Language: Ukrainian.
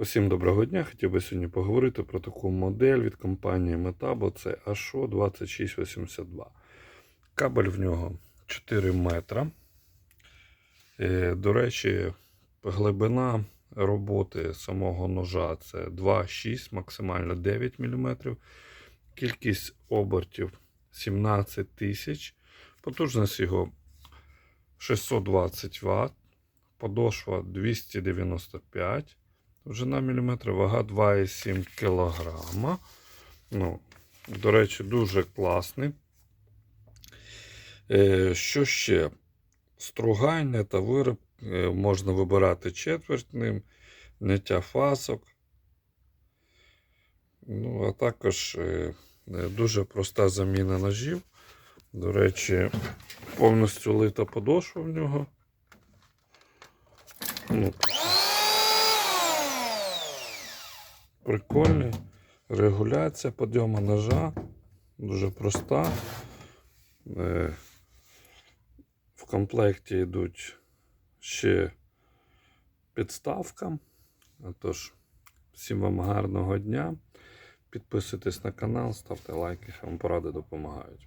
Усім доброго дня. Хотів би сьогодні поговорити про таку модель від компанії Metabo. Це HO 2682. Кабель в нього 4 метра. Е, До речі, глибина роботи самого ножа це 2,6, максимально 9 мм. Кількість обертів 17 тисяч. Потужність його 620 Вт. Подошва 295 Довжина міліметра, вага 2,7 кг. Ну, до речі, дуже класний. Е, що ще? Стругання та вироб е, можна вибирати четвертним, няття фасок. Ну, а також е, дуже проста заміна ножів. До речі, повністю лита подошва в нього. Ну, прикольний. Регуляція підйому ножа. Дуже проста. Е, В комплекті йдуть ще підставка. Тож, всім вам гарного дня. Підписуйтесь на канал, ставте лайки, хай вам поради допомагають.